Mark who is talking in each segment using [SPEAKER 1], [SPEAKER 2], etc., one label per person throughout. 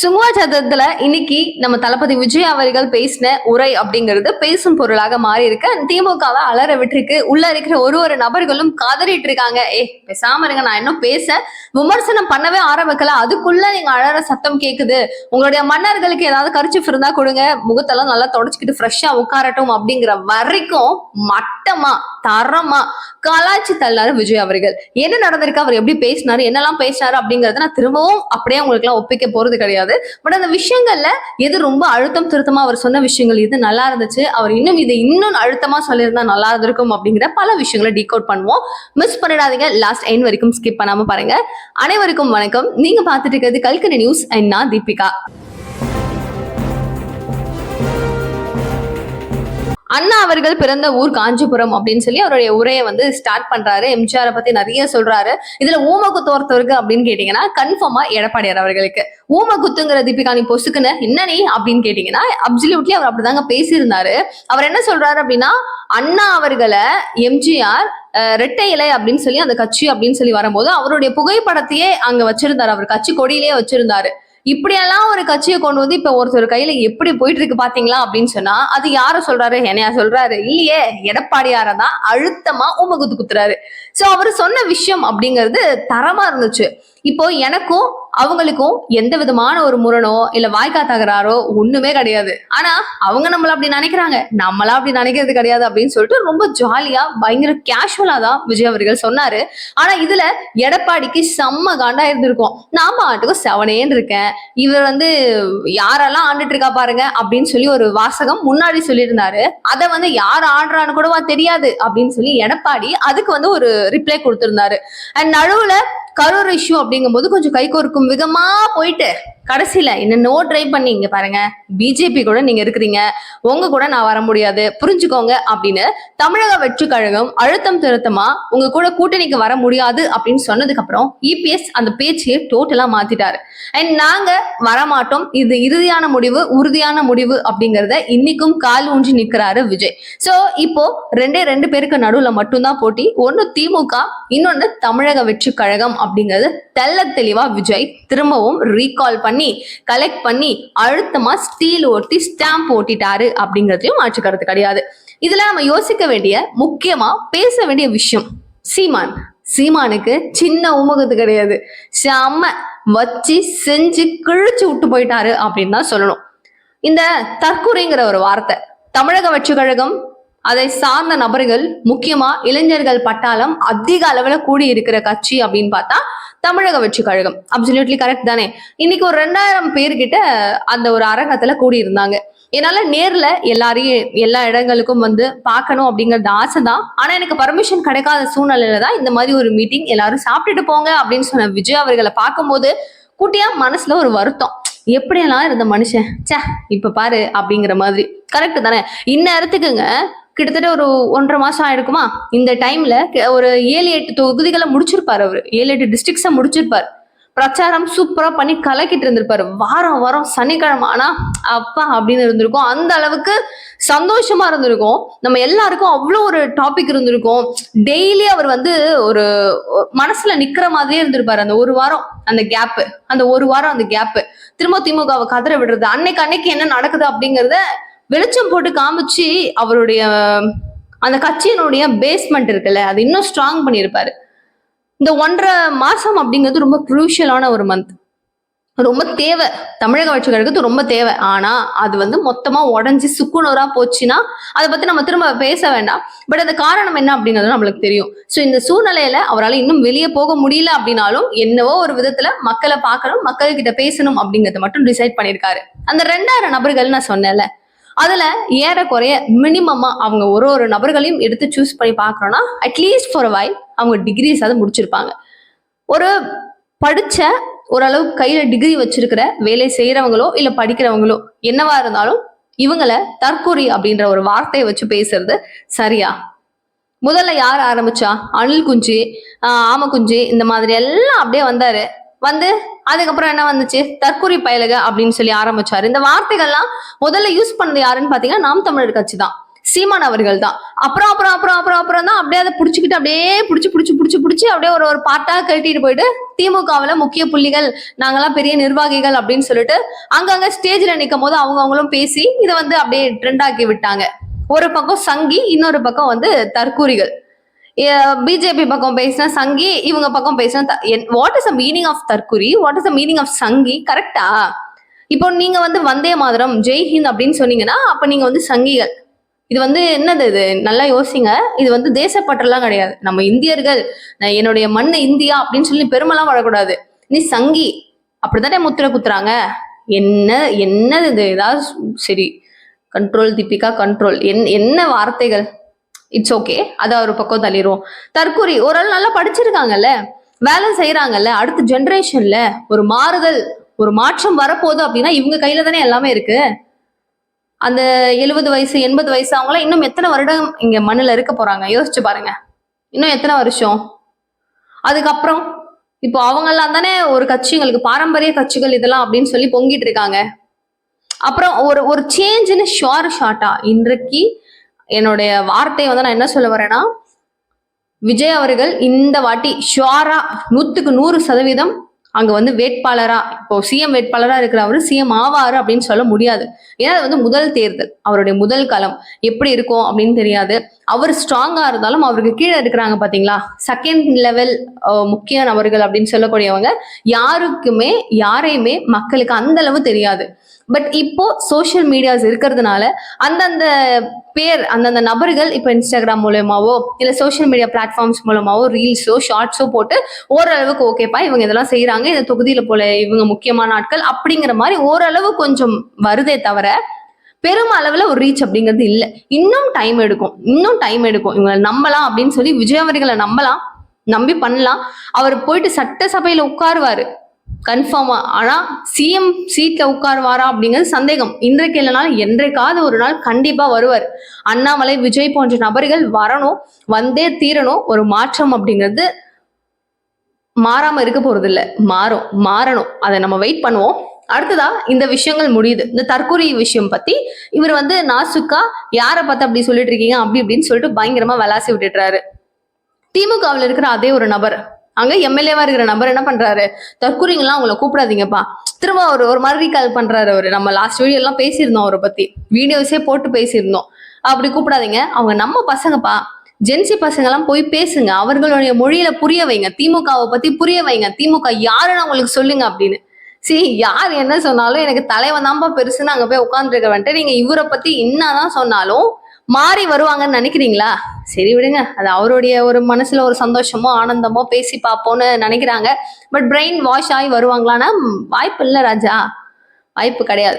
[SPEAKER 1] சுங்குவா சதத்துல இன்னைக்கு நம்ம தளபதி விஜய் அவர்கள் பேசின உரை அப்படிங்கிறது பேசும் பொருளாக மாறி இருக்கு திமுகவை அலற விட்டுருக்கு. உள்ள இருக்கிற ஒரு ஒரு நபர்களும் காதறிட்டு இருக்காங்க. ஏ பேசாம இருங்க. நான் இன்னும் பேச விமர்சனம் பண்ணவே ஆரம்பிக்கல. அதுக்குள்ள நீங்க அழற சத்தம் கேக்குது. உங்களுடைய மன்னர்களுக்கு ஏதாவது கரிச்சிஃப் இருந்தா கொடுங்க. முகத்தெல்லாம் நல்லா தொடச்சிக்கிட்டு ஃப்ரெஷ்ஷா உட்காரட்டும் அப்படிங்கிற வரைக்கும் மட்டமா தரமா கலாச்சி தள்ளாரு விஜய் அவர்கள். என்ன நடந்திருக்கு? அவர் எப்படி பேசினாரு? என்னெல்லாம் பேசினாரு அப்படிங்கறத நான் திரும்பவும் அப்படியே உங்களுக்கு எல்லாம் ஒப்பிக்க போறது கிடையாது. பட் அந்த விஷயங்கள்ல எது ரொம்ப அழுத்தம் திருத்தமா அவர் சொன்ன விஷயங்கள் இது நல்லா இருந்துச்சு அவர் இன்னும் இது இன்னும் அழுத்தமா சொல்லியிருந்தா நல்லா இருந்திருக்கும் அப்படிங்கிற பல விஷயங்களை டீகோட் பண்ணுவோம். மிஸ் பண்ணிடாதீங்க. லாஸ்ட் எண்ட் வரைக்கும் ஸ்கிப் பண்ணாம பாருங்க. அனைவருக்கும் வணக்கம். நீங்க பாத்துட்டு இருக்கிறது கல்கரி நியூஸ் அண்ட் நான் தீபிகா. அண்ணா அவர்கள் பிறந்த ஊர் காஞ்சிபுரம் அப்படின்னு சொல்லி அவருடைய உரையை வந்து ஸ்டார்ட் பண்றாரு. எம்ஜிஆரை பத்தி நிறைய சொல்றாரு. இதுல ஊமகுத்து ஒருத்தருக்கு அப்படின்னு கேட்டீங்கன்னா கன்ஃபார்மா எடப்பாடியார் அவர்களுக்கு. ஊமகுத்துங்கிற தீபிகா நீ பொசுக்குன்னு என்ன நீ? அப்படின்னு கேட்டீங்கன்னா அப்சல்யூட்லி அவர் அப்படிதாங்க பேசியிருந்தாரு. அவர் என்ன சொல்றாரு அப்படின்னா அண்ணா அவர்களை எம்ஜிஆர் ரெட்டை இலை அப்படின்னு சொல்லி அந்த கட்சி அப்படின்னு சொல்லி வரும்போது அவருடைய புகைப்படத்தையே அங்க வச்சிருந்தாரு. அவர் கட்சி கொடியிலேயே வச்சிருந்தாரு. இப்படியெல்லாம் ஒரு கட்சியை கொண்டு வந்து இப்ப ஒருத்தர் கையில எப்படி போயிட்டு இருக்கு பாத்தீங்களா அப்படின்னு சொன்னா அது யார சொல்றாரு? என்னையா சொல்றாரு? இல்லையே எடப்பாடியார தான் அழுத்தமா உமகுத்து குத்துறாரு. சோ அவர் சொன்ன விஷயம் அப்படிங்கிறது தரமா இருந்துச்சு. இப்போ எனக்கும் அவங்களுக்கும் எந்த விதமான ஒரு முரணோ இல்ல வாய்க்கா தகராறோ ஒண்ணுமே கிடையாது. ஆனா அவங்க நம்மள அப்படி நினைக்கிறாங்க. நம்மளா அப்படி நினைக்கிறது கிடையாது அப்படின்னு சொல்லிட்டு ரொம்ப ஜாலியா பயங்கர கேஷுவலா தான் விஜய் அவர்கள் சொன்னாரு. ஆனா இதுல எடப்பாடிக்கு செம்ம காண்டா இருந்திருக்கும். நாம ஆட்டுக்கும் செவனேன்னு இருக்கேன். இவர் வந்து யாரெல்லாம் ஆண்டுட்டு இருக்கா பாருங்க அப்படின்னு சொல்லி ஒரு வாசகம் முன்னாடி சொல்லியிருந்தாரு. அதை வந்து யார் ஆடுறான்னு கூடவா தெரியாது அப்படின்னு சொல்லி எடப்பாடி அதுக்கு வந்து ஒரு ரிப்ளை கொடுத்திருந்தாரு. அண்ட் நடுவுல கரூர் இஷ்யூ அப்படிங்கும்போது கொஞ்சம் கை கோர்க்கும் விதமா போயிட்டு கடைசியில என்னென்னோ ட்ரை பண்ணி இங்க பாருங்க. பிஜேபி கூட நீங்க இருக்கிறீங்க. உங்க கூட நான் வர முடியாது. புரிஞ்சுக்கோங்க அப்படின்னு தமிழக வெற்றி கழகம் அழுத்தம் திருத்தமா உங்க கூட கூட்டணிக்கு வர முடியாது அப்படின்னு சொன்னதுக்கு அப்புறம் இபிஎஸ் அந்த பேச்சையே டோட்டலா மாத்திட்டாரு. அண்ட் நாங்க வரமாட்டோம். இது இறுதியான முடிவு உறுதியான முடிவு அப்படிங்கறத இன்னைக்கும் கால் ஊன்றி நிக்கிறாரு விஜய். சோ இப்போ ரெண்டே ரெண்டு பேருக்கு நடுவுல மட்டும்தான் போட்டி. ஒன்னு திமுக இன்னொன்னு தமிழக வெற்றி கழகம் அப்படிங்கிறது தெள்ள தெளிவா விஜய் திரும்பவும் ரீகால் பண்ணி கலெக்ட் பண்ணி அழுத்தமா ஸ்டீல் ஓட்டி ஸ்டாம்ப் ஓட்டிட்டாரு அப்படிங்கிறதுலயும் மாற்று கருத்து கிடையாது. இதுல நம்ம யோசிக்க வேண்டிய முக்கியமா பேச வேண்டிய விஷயம் சீமான். சீமானுக்கு சின்ன உமுகத்து கிடையாது. செம்ம வச்சு செஞ்சு கிழிச்சு விட்டு போயிட்டாரு அப்படின்னு தான் சொல்லணும். இந்த தற்கொலைங்கிற ஒரு வார்த்தை தமிழக வெற்றி கழகம் அதை சார்ந்த நபர்கள் முக்கியமா இளைஞர்கள் பட்டாளம் அதிக அளவுல கூடி இருக்கிற கட்சி அப்படின்னு பார்த்தா தமிழக வெற்றி கழகம். அப்சல்யூட்லி கரெக்ட் தானே. இன்னைக்கு ஒரு ரெண்டாயிரம் பேர்கிட்ட அந்த ஒரு அரங்கத்துல கூடி இருந்தாங்க என்னால நேர்ல எல்லாரையும் எல்லா இடங்களுக்கும் வந்து பார்க்கணும் அப்படிங்கறது ஆசை தான் ஆனா எனக்கு பர்மிஷன் கிடைக்காத சூழ்நிலையில தான் இந்த மாதிரி ஒரு மீட்டிங் எல்லாரும் சாப்பிட்டுட்டு போங்க அப்படின்னு சொன்ன விஜய் அவர்களை பார்க்கும்போது குட்டியா மனசுல ஒரு வருத்தம். எப்படியெல்லாம் இருந்த மனுஷன்? ச்சே இப்ப பாரு அப்படிங்கிற மாதிரி. கரெக்ட் தானே. இந்நேரத்துக்குங்க கிட்டத்தட்ட ஒரு ஒன்றரை மாசம் ஆயிருக்குமா? இந்த டைம்ல ஒரு ஏழு எட்டு தொகுதிகளை முடிச்சிருப்பாரு அவரு. ஏழு எட்டு டிஸ்ட்ரிக்ஸை முடிச்சிருப்பாரு. பிரச்சாரம் சூப்பரா பண்ணி கலக்கிட்டு இருந்திருப்பாரு. வாரம் வாரம் சனிக்கிழமை. ஆனா அப்பா அப்படின்னு இருந்திருக்கும். அந்த அளவுக்கு சந்தோஷமா இருந்திருக்கும். நம்ம எல்லாருக்கும் அவ்வளோ ஒரு டாபிக் இருந்திருக்கும். டெய்லி அவர் வந்து ஒரு மனசுல நிக்கிற மாதிரியே இருந்திருப்பாரு. அந்த ஒரு வாரம் அந்த கேப்பு அந்த ஒரு வாரம் அந்த கேப்பு திரும்ப திமுகவை கதற விடுறது. அன்னைக்கு அன்னைக்கு என்ன நடக்குது அப்படிங்கறத வெளிச்சம் போட்டு காமிச்சு அவருடைய அந்த கட்சியினுடைய பேஸ்மெண்ட் இருக்குல்ல அது இன்னும் ஸ்ட்ராங் பண்ணியிருப்பாரு. இந்த ஒன்றரை மாசம் அப்படிங்கிறது ரொம்ப குரூஷியலான ஒரு மந்த் ரொம்ப தேவை. தமிழக வச்சுக்கிறதுக்கு ரொம்ப தேவை. ஆனா அது வந்து மொத்தமா உடஞ்சி சுக்குநூறா போச்சுன்னா அதை பத்தி நம்ம திரும்ப பேச வேண்டாம். பட் அது காரணம் என்ன அப்படிங்கிறது நம்மளுக்கு தெரியும். ஸோ இந்த சூழ்நிலையில அவரால் இன்னும் வெளியே போக முடியல அப்படின்னாலும் என்னவோ ஒரு விதத்துல மக்களை பார்க்கணும் மக்கள் கிட்ட பேசணும் அப்படிங்கறத மட்டும் டிசைட் பண்ணியிருக்காரு. அந்த ரெண்டாயிரம் நபர்கள் நான் சொன்னேன்ல அதுல ஏறக்குறைய மினிமமா அவங்க ஒரு ஒரு நபர்களையும் எடுத்து சூஸ் பண்ணி பார்க்குறோன்னா அட்லீஸ்ட் ஃபார் வைல் அவங்க டிகிரிஸ் அதை முடிச்சிருப்பாங்க. ஒரு படிச்ச ஓரளவுக்கு கையில டிகிரி வச்சிருக்கிற வேலை செய்யறவங்களோ இல்ல படிக்கிறவங்களோ என்னவா இருந்தாலும் இவங்களை தற்கொலை அப்படின்ற ஒரு வார்த்தையை வச்சு பேசுறது சரியா? முதல்ல யார் ஆரம்பிச்சா? அனில் குஞ்சு ஆம குஞ்சு இந்த மாதிரி எல்லாம் அப்படியே வந்தாரு. வந்து அதுக்கப்புறம் என்ன வந்துச்சு? தற்கொலை பயலுக அப்படின்னு சொல்லி ஆரம்பிச்சாரு. இந்த வார்த்தைகள்லாம் முதல்ல யூஸ் பண்ணது யாருன்னு பாத்தீங்கன்னா நாம் தமிழர் கட்சி தான் சீமான் அவர்கள் தான் அப்புறம் அப்புறம் அப்புறம் அப்புறம் அப்புறம் தான் அப்படியே அதை பிடிச்சிக்கிட்டு அப்படியே பிடிச்சி பிடிச்சி பிடிச்சி பிடிச்சி அப்படியே ஒரு ஒரு பாட்டா கழட்டிட்டு போயிட்டு திமுகவில் முக்கிய புள்ளிகள் நாங்கெல்லாம் பெரிய நிர்வாகிகள் அப்படின்னு சொல்லிட்டு அங்கங்க ஸ்டேஜில் நிற்கும் போது அவங்க அவங்களும் பேசி இதை வந்து அப்படியே ட்ரெண்ட் ஆக்கி விட்டாங்க. ஒரு பக்கம் சங்கி இன்னொரு பக்கம் வந்து தற்கூரிகள். பிஜேபி பக்கம் பேசினா சங்கி இவங்க பக்கம் பேசினா what is the meaning of தற்குறி what is the meaning of சங்கி கரெக்டா இப்போ நீங்க வந்து வந்தே மாதிரம் ஜெய் ஹிந்த் அப்படின்னு சொன்னீங்கன்னா அப்ப நீங்க வந்து சங்கிகள். இது வந்து என்னது இது? நல்லா யோசிங்க. இது வந்து தேசப்பற்றெல்லாம் கிடையாது. நம்ம இந்தியர்கள் என்னுடைய மண் இந்தியா அப்படின்னு சொல்லி பெருமைலாம் வரக்கூடாது நீ சங்கி அப்படித்தானே முத்திரை குத்துறாங்க? என்ன என்னது இது? ஏதாவது சரி. கண்ட்ரோல் தீபிகா கண்ட்ரோல் என் என்ன வார்த்தைகள்? இட்ஸ் ஓகே அதை ஒரு பக்கம் தள்ளிடுவோம் தற்கூரி ஓரளவு நல்லா படிச்சிருக்காங்கல்ல? வேலை செய்யறாங்கல்ல அடுத்த ஜென்ரேஷன்ல ஒரு மாறுதல் ஒரு மாற்றம் வரப்போகுது அப்படின்னா இவங்க கையில தானே எல்லாமே இருக்கு? அந்த எழுபது வயசு எண்பது வயசு அவங்களாம் இன்னும் எத்தனை வருடம் இங்க மண்ணில் இருக்க போறாங்க? யோசிச்சு பாருங்க. இன்னும் எத்தனை வருஷம்? அதுக்கப்புறம் இப்போ அவங்கெல்லாம் தானே ஒரு கட்சிங்களுக்கு பாரம்பரிய கட்சிகள் இதெல்லாம் அப்படின்னு சொல்லி பொங்கிட்டு இருக்காங்க. அப்புறம் ஒரு ஒரு சேஞ்சுன்னு ஷோர் ஷார்ட்டா இன்றைக்கு என்னுடைய வார்த்தையை வந்து நான் என்ன சொல்ல வரேன்னா விஜய் அவர்கள் இந்த வாட்டி ஷுவரா நூத்துக்கு நூறு சதவீதம் அங்க வந்து வேட்பாளரா இப்போ சிஎம் வேட்பாளரா இருக்கிற அவரு சிஎம் ஆவாரு அப்படின்னு சொல்ல முடியாது. ஏன்னா அது வந்து முதல் தேர்தல். அவருடைய முதல் களம். எப்படி இருக்கும் அப்படின்னு தெரியாது. அவர் ஸ்ட்ராங்கா இருந்தாலும் அவருக்கு கீழே இருக்கிறாங்க பாத்தீங்களா? செகண்ட் லெவல் முக்கிய நபர்கள் அப்படின்னு சொல்லக்கூடியவங்க யாருக்குமே யாரையுமே மக்களுக்கு அந்த அளவு தெரியாது. பட் இப்போ சோஷியல் மீடியாஸ் இருக்கிறதுனால அந்தந்த பேர் அந்தந்த நபர்கள் இப்போ இன்ஸ்டாகிராம் மூலயமாவோ இல்லை சோஷியல் மீடியா பிளாட்ஃபார்ம்ஸ் மூலமாவோ ரீல்ஸோ ஷார்ட்ஸோ போட்டு ஓரளவுக்கு ஓகேப்பா இவங்க இதெல்லாம் செய்கிறாங்க இந்த தொகுதியில போல இவங்க முக்கியமான ஆட்கள் அப்படிங்கிற மாதிரி ஓரளவு கொஞ்சம் வருதே தவிர பெரும் அளவுல ஒரு ரீச் அப்படிங்கிறது இல்லை. இன்னும் டைம் எடுக்கும். இன்னும் டைம் எடுக்கும். இவங்களை நம்பலாம் அப்படின்னு சொல்லி விஜய் அவர்களை நம்பலாம். நம்பி பண்ணலாம். அவர் போயிட்டு சட்டசபையில உட்காருவாரு. கன்ஃபார்மா ஆனா சிஎம் சீட்ல உட்காருவாரா அப்படிங்கிறது சந்தேகம். இன்றைக்கு இல்லைனாலும் என்றைக்காவது ஒரு நாள் கண்டிப்பா வருவார். அண்ணாமலை விஜய் போன்ற நபர்கள் வரணும் வந்தே தீரணும் ஒரு மாற்றம் அப்படிங்கிறது மாறாம இருக்க போறது இல்ல மாறும் மாறணும். அதை நம்ம வெயிட் பண்ணுவோம். அடுத்ததா இந்த விஷயங்கள் முடியுது. இந்த தற்கொலை விஷயம் பத்தி இவர் வந்து நாசுக்கா யாரை பார்த்து அப்படி சொல்லிட்டு இருக்கீங்க அப்படி இப்படின்னு சொல்லிட்டு பயங்கரமா விளாசி விட்டுட்டுறாரு திமுகவில் இருக்கிற அதே ஒரு நபர் அங்க எம்எல்ஏவா இருக்கிற நபர் என்ன பண்றாரு? தற்கூரிங்கெல்லாம் அவங்கள கூப்பிடாதீங்கப்பா. திரும்ப அவர் ஒரு மாதிரி கால் பண்றாரு அவரு. நம்ம லாஸ்ட் வீடியோ எல்லாம் பேசியிருந்தோம் அவரை பத்தி. வீடியோஸே போட்டு பேசியிருந்தோம். அப்படி கூப்பிடாதீங்க. அவங்க நம்ம பசங்கப்பா. ஜென்சி பசங்க எல்லாம் போய் பேசுங்க. அவர்களுடைய மொழியில புரிய வைங்க. திமுகவை பத்தி புரிய வைங்க. திமுக யாருன்னு அவங்களுக்கு சொல்லுங்க அப்படின்னு. சரி யார் என்ன சொன்னாலும் எனக்கு தலைவன் தான்ப்பா பெருசுன்னு அங்க போய் உட்காந்துருக்க வந்துட்டு நீங்க இவரை பத்தி என்னதான் சொன்னாலும் மாறி வருவாங்கன்னு நினைக்கிறீங்களா? சரி விடுங்க. அது அவருடைய ஒரு மனசுல ஒரு சந்தோஷமோ ஆனந்தமோ பேசி பார்ப்போம்னு நினைக்கிறாங்க. பட் பிரெயின் வாஷ் ஆகி வருவாங்களான்னா வாய்ப்பு இல்லை ராஜா. வாய்ப்பு கிடையாது.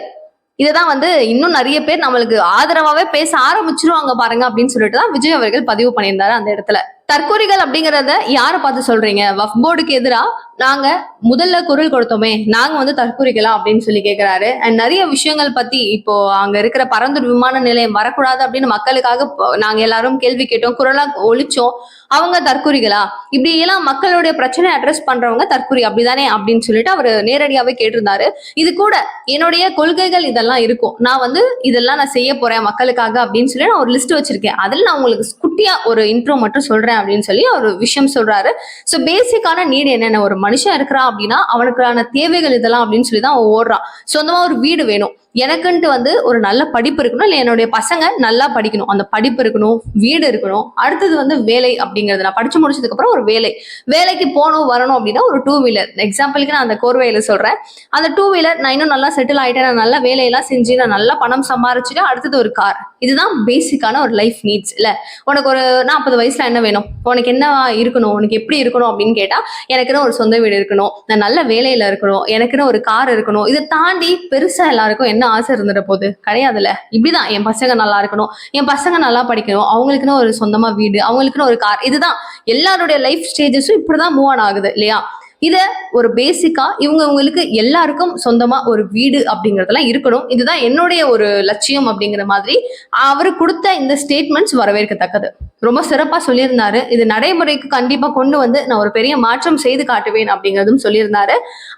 [SPEAKER 1] இதைதான் வந்து இன்னும் நிறைய பேர் நம்மளுக்கு ஆதரவாவே பேச ஆரம்பிச்சிருவாங்க பாருங்க அப்படின்னு சொல்லிட்டு தான் விஜய் அவர்கள் பதிவு பண்ணியிருந்தாரு அந்த இடத்துல. தற்கொலைகள் அப்படிங்கறத யாரை பார்த்து சொல்றீங்க? வஃப் போர்டுக்கு எதிராக நாங்க முதல்ல குரல் கொடுத்தோமே நாங்க வந்து தற்கூறிக்கலாம் அப்படின்னு சொல்லி கேக்குறாரு. அண்ட் நிறைய விஷயங்கள் பத்தி இப்போ அங்க இருக்கிற பரந்தூர் விமான நிலையம் வரக்கூடாது அப்படின்னு மக்களுக்காக நாங்க எல்லாரும் கேள்வி கேட்டோம் குரலா ஒழிச்சோம் அவங்க தற்கூறிகளா இப்படி எல்லாம் மக்களுடைய பிரச்சனை அட்ரஸ் பண்றவங்க தற்கொலை அப்படிதானே அப்படின்னு சொல்லிட்டு அவர் நேரடியாவே கேட்டிருந்தாரு. இது கூட என்னுடைய கொள்கைகள் இதெல்லாம் இருக்கும். நான் வந்து இதெல்லாம் நான் செய்ய போறேன் மக்களுக்காக அப்படின்னு சொல்லி நான் ஒரு லிஸ்ட் வச்சிருக்கேன். அதில் நான் உங்களுக்கு குட்டியா ஒரு இன்ட்ரோ மட்டும் சொல்றேன் அப்படின்னு சொல்லி ஒரு விஷயம் சொல்றாரு. ஸோ பேசிக்கான நீடு என்னென்ன? ஒரு மனுஷன் இருக்கிறான் அப்படின்னா அவனுக்கான தேவைகள் இதெல்லாம் அப்படின்னு சொல்லி தான் அவன் ஓடுறான். சொந்தமா ஒரு வீடு வேணும். எனக்குன்ட்டு வந்து ஒரு நல்ல படிப்பு இருக்கணும். இல்லை என்னுடைய பசங்க நல்லா படிக்கணும். அந்த படிப்பு இருக்கணும் வீடு இருக்கணும். அடுத்தது வந்து வேலை அப்படிங்கிறது. நான் படிச்சு முடிச்சதுக்கு அப்புறம் ஒரு வேலை. வேலைக்கு போகணும் வரணும் அப்படின்னா ஒரு டூ வீலர் எக்ஸாம்பிளுக்கு நான் அந்த கோர்வையில சொல்றேன். அந்த டூ வீலர் நான் இன்னும் நல்லா செட்டில் ஆயிட்டேன். நான் நல்ல வேலையெல்லாம் செஞ்சு நான் நல்லா பணம் சம்பாரிச்சுட்டு அடுத்தது ஒரு கார் இதுதான் பேசிக்கான ஒரு லைஃப் நீட்ஸ் இல்ல. உனக்கு ஒரு நாற்பது வயசுல என்ன வேணும்? உனக்கு என்ன இருக்கணும்? உனக்கு எப்படி இருக்கணும் அப்படின்னு கேட்டா எனக்குன்னு ஒரு சொந்த வீடு இருக்கணும் நான் நல்ல வேலையில இருக்கணும் எனக்குன்னு ஒரு கார் இருக்கணும் இதை தாண்டி பெருசா எல்லாருக்கும் என்ன ஆசை இருந்துட போகுது கிடையாதுல்ல. இப்படிதான். என் பசங்க நல்லா இருக்கணும். என் பசங்க நல்லா படிக்கணும். அவங்களுக்குன்னு ஒரு சொந்தமா வீடு அவங்களுக்குன்னு ஒரு கார் இதுதான். எல்லாருடைய லைஃப் ஸ்டேஜஸும் இப்படிதான் மூவ் ஆன் ஆகுது இல்லையா? இத ஒரு பேசிக்கா இவங்க இவங்களுக்கு எல்லாருக்கும் சொந்தமா ஒரு வீடு அப்படிங்கறதெல்லாம் இருக்கணும். இதுதான் என்னுடைய ஒரு லட்சியம் அப்படிங்கிற மாதிரி அவர் கொடுத்த இந்த ஸ்டேட்மெண்ட்ஸ் வரவேற்கத்தக்கது. ரொம்ப சிறப்பா சொல்லியிருந்தாரு. இது நடைமுறைக்கு கண்டிப்பா கொண்டு வந்து நான் ஒரு பெரிய மாற்றம் செய்து காட்டுவேன் அப்படிங்கறதும் சொல்லியிருந்தாரு.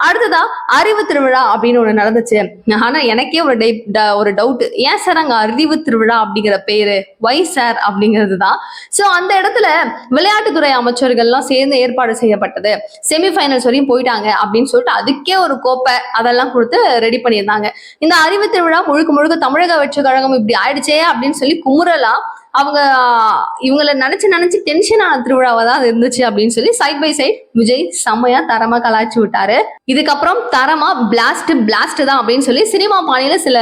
[SPEAKER 1] அடுத்ததா அறிவு திருவிழா அப்படின்னு ஒண்ணு நடந்துச்சு. ஆனா எனக்கே ஒரு டை- ட- ஒரு டவுட் ஏன் சார் அங்க அறிவு திருவிழா அப்படிங்கிற பேரு? வை சார் அப்படிங்கிறது தான். சோ அந்த இடத்துல விளையாட்டுத்துறை அமைச்சர்கள்லாம் சேர்ந்து ஏற்பாடு செய்யப்பட்டது. ஃபைனல்ஸ் வரையும் போயிட்டாங்க அப்படின்னு சொல்லிட்டு அதுக்கே ஒரு கோப்பை அதெல்லாம் கொடுத்து ரெடி பண்ணியிருந்தாங்க. இந்த அறிவு திருவிழா முழுக்க முழுக்க தமிழக வெற்றி கழகம் இப்படி ஆயிடுச்சே அப்படின்னு சொல்லி குமுறலா அவங்க இவங்கள நினைச்சு நினைச்சு டென்ஷன் ஆன திருவிழாவா தான் அது இருந்துச்சு அப்படின்னு சொல்லி சைட் பை சைட் விஜய் செம்மையா தரமா கலாய்ச்சி விட்டாரு. இதுக்கப்புறம் தரமா பிளாஸ்ட் பிளாஸ்ட் தான் அப்படின்னு சொல்லி சினிமா பாணியில சில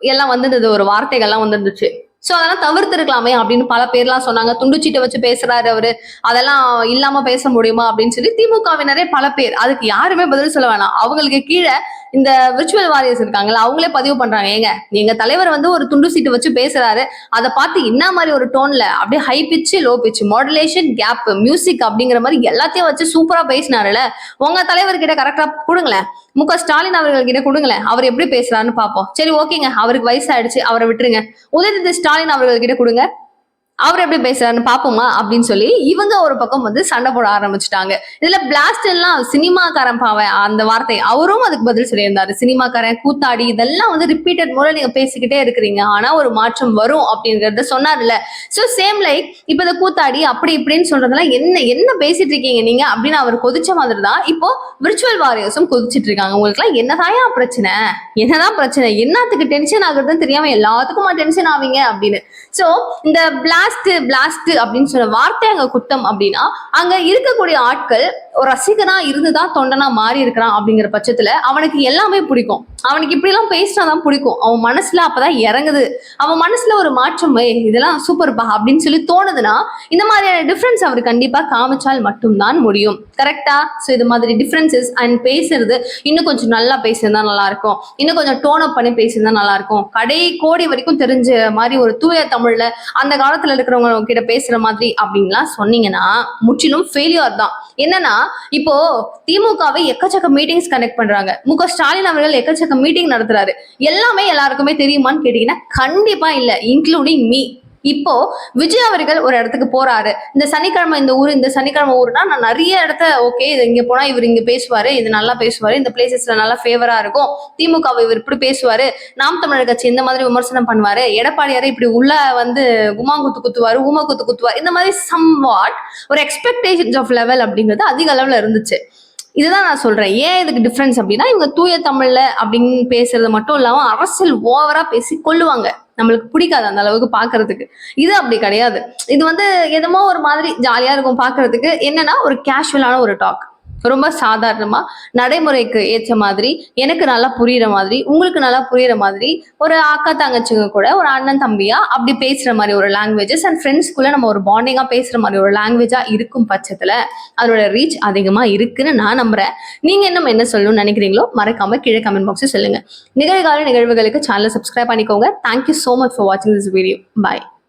[SPEAKER 1] எல்லாம் வந்திருந்தது ஒரு வார்த்தைகள்லாம் வந்துருந்துச்சு. சோ அதெல்லாம் தவிர்த்திருக்கலாமே அப்படின்னு பல பேர்லாம் சொன்னாங்க. துண்டுச்சீட்டை வச்சு பேசுறாரு அவரு. அதெல்லாம் இல்லாம பேச முடியுமா அப்படின்னு சொல்லி திமுகவினரே பல பேர். அதுக்கு யாருமே பதில் சொல்ல வேணாம். அவங்களுக்கு கீழே இந்த விர்ச்சுவல் வாரியர்ஸ் இருக்காங்கல்ல அவங்களே பதிவு பண்றாங்க. ஏங்க எங்க தலைவர் வந்து ஒரு துண்டு சீட்டு வச்சு பேசுறாரு. அதை பார்த்து என்ன மாதிரி ஒரு டோன்ல அப்படியே ஹை பிச்சு லோ பிச்சு மாடுலேஷன் கேப் மியூசிக் அப்படிங்கிற மாதிரி எல்லாத்தையும் வச்சு சூப்பரா பேசினாருல உங்க தலைவர்கிட்ட கரெக்டா கொடுங்களேன் மு க ஸ்டாலின் அவர்கள்கிட்ட கொடுங்களேன். அவர் எப்படி பேசுறாருன்னு பார்ப்போம். சரி ஓகேங்க. அவருக்கு வயசாயிடுச்சு. அவரை விட்டுருங்க. உதயநிதி ஸ்டாலின் அவர்கள்கிட்ட கொடுங்க. அவர் எப்படி பேசுறாருன்னு பாப்போமா அப்படின்னு சொல்லி இவங்க ஒரு பக்கம் வந்து சண்டை போட ஆரம்பிச்சுட்டாங்க. இதுல பிளாஸ்ட் எல்லாம் சினிமாக்காரன் பாவ அந்த வார்த்தை அவரும் அதுக்கு பதில் சொல்லியிருந்தாரு. சினிமாக்காரன் கூத்தாடி இதெல்லாம் வந்து ரிப்பீட்டட் முறை நீங்க பேசிக்கிட்டே இருக்கிறீங்க. ஆனா ஒரு மாற்றம் வரும் அப்படிங்கறத சொன்னார்ல சோ சேம் லைக் இப்ப இந்த கூத்தாடி அப்படி இப்படின்னு சொல்றதெல்லாம் என்ன என்ன பேசிட்டு இருக்கீங்க நீங்க அப்படின்னு அவர் கொதிச்ச மாதிரி தான் இப்போ விர்ச்சுவல் வாரியர்ஸும் கொதிச்சிட்டு இருக்காங்க. உங்களுக்கு எல்லாம் என்னதாயா பிரச்சனை? என்னதான் பிரச்சனை? என்னத்துக்கு டென்ஷன் ஆகுறதுன்னு தெரியாம எல்லாத்துக்குமா டென்ஷன் ஆவீங்க அப்படின்னு. சோ இந்த பிளாஸ்ட் பிளாஸ்ட் அப்படின்னு சொன்ன வார்த்தை அங்க குத்தம் அப்படின்னா அங்க இருக்கக்கூடிய ஆட்கள் ஒரு ரசிகனா இருந்துதான் தொண்டனா மாறி இருக்கிறான் அப்படிங்கிற பட்சத்துல அவனுக்கு எல்லாமே பிடிக்கும். அவனுக்கு இப்படி எல்லாம் பேசினாதான் பிடிக்கும். அவன் மனசுல அப்பதான் இறங்குது. அவன் மனசுல ஒரு மாற்றம் இதெல்லாம் சூப்பர்பா அப்படின்னு சொல்லி தோணுதுன்னா இந்த மாதிரியான டிஃபரன்ஸ் அவர் கண்டிப்பா காமிச்சால் மட்டும்தான் முடியும். கரெக்டா சோ இது மாதிரி டிஃபரன்சஸ் அண்ட் பேசுறது இன்னும் கொஞ்சம் நல்லா பேசியிருந்தா நல்லா இருக்கும் இன்னும் கொஞ்சம் டோன் அப் பண்ணி பேசியிருந்தா நல்லா இருக்கும் கடை கோடி வரைக்கும் தெரிஞ்ச மாதிரி ஒரு தூய தமிழ்ல அந்த காலத்துல இருக்கிறவங்க கிட்ட பேசுற மாதிரி அப்படின்லாம் சொன்னீங்கன்னா முற்றிலும் ஃபெயிலியர் தான். என்னன்னா இப்போ திமுகவை எக்கச்சக்க மீட்டிங்ஸ் கனெக்ட் பண்றாங்க. மு ஸ்டாலின் அவர்கள் எக்கச்சக்க மீட்டிங் நடத்துறாரு. எல்லாமே எல்லாருக்குமே தெரியுமான்னு கேட்டீங்கன்னா கண்டிப்பா இல்ல இன்க்ளூடிங் மீ இப்போ விஜய் அவர்கள் ஒரு இடத்துக்கு போறாரு. இந்த சனிக்கிழமை இந்த ஊர் இந்த சனிக்கிழமை ஊர்னா நான் நிறைய இடத்த ஓகே இது இங்க போனா இவர் இங்க பேசுவாரு இது நல்லா பேசுவாரு இந்த பிளேசஸ்ல நல்லா ஃபேவரா இருக்கும். திமுக இவர் இப்படி பேசுவாரு. நாம் தமிழர் கட்சி இந்த மாதிரி விமர்சனம் பண்ணுவாரு. எடப்பாடியாரை இப்படி உள்ள வந்து குமாங்குத்து குத்துவாரு ஊமா குத்து குத்துவாரு. இந்த மாதிரி சம் வாட் ஒரு எக்ஸ்பெக்டேஷன்ஸ் ஆஃப் லெவல் அப்படிங்கிறது அதிக அளவுல இருந்துச்சு. இதுதான் நான் சொல்றேன். ஏன் இதுக்கு டிஃப்ரென்ஸ் அப்படின்னா இவங்க தூய தமிழ்ல அப்படின்னு பேசுறது மட்டும் இல்லாம அரசியல் ஓவரா பேசி கொள்ளுவாங்க. நம்மளுக்கு பிடிக்காது அந்த அளவுக்கு பாக்குறதுக்கு. இது அப்படி கிடையாது. இது வந்து எதுமோ ஒரு மாதிரி ஜாலியா இருக்கும் பாக்குறதுக்கு. என்னன்னா ஒரு கேஷுவலான ஒரு டாக் ரொம்ப சாதாரணமா நடைமுறைக்கு ஏற்ற மாதிரி எனக்கு நல்லா புரியுற மாதிரி உங்களுக்கு நல்லா புரியுற மாதிரி ஒரு அக்கா தங்கச்சிங்க கூட ஒரு அண்ணன் தம்பியா அப்படி பேசுற மாதிரி ஒரு லாங்குவேஜஸ் அண்ட் ஃப்ரெண்ட்ஸ்குள்ள நம்ம ஒரு பாண்டிங்கா பேசுற மாதிரி ஒரு லாங்குவேஜா இருக்கும் பட்சத்துல அதோட ரீச் அதிகமா இருக்குன்னு நான் நம்புறேன். நீங்க என்ன என்ன சொல்லணும்னு நினைக்கிறீங்களோ மறக்காம கீழே கமெண்ட் பாக்ஸில் சொல்லுங்க. நிகழ்கால நிகழ்வுகளுக்கு சேனலை சப்ஸ்கிரைப் பண்ணிக்கோங்க. Thank you so much for வாட்சிங் திஸ் வீடியோ பாய்